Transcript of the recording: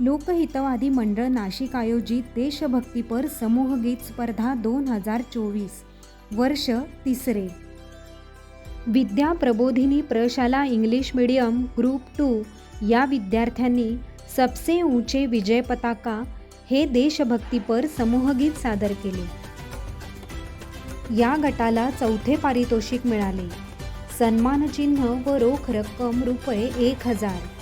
लोकहितवादी मंडळ नाशिक आयोजित देशभक्तीपर समूहगीत स्पर्धा दोन हजार चोवीस वर्ष तिसरे. Vidya Prabodhini Prashala English medium group two या विद्यार्थ्यांनी सबसे ऊंचे विजय पताका हे देशभक्तीपर समूहगीत सादर केले. या गटाला चौथे पारितोषिक मिळाले. सन्मानचिन्ह व रोख रक्कम रुपये एक हजार.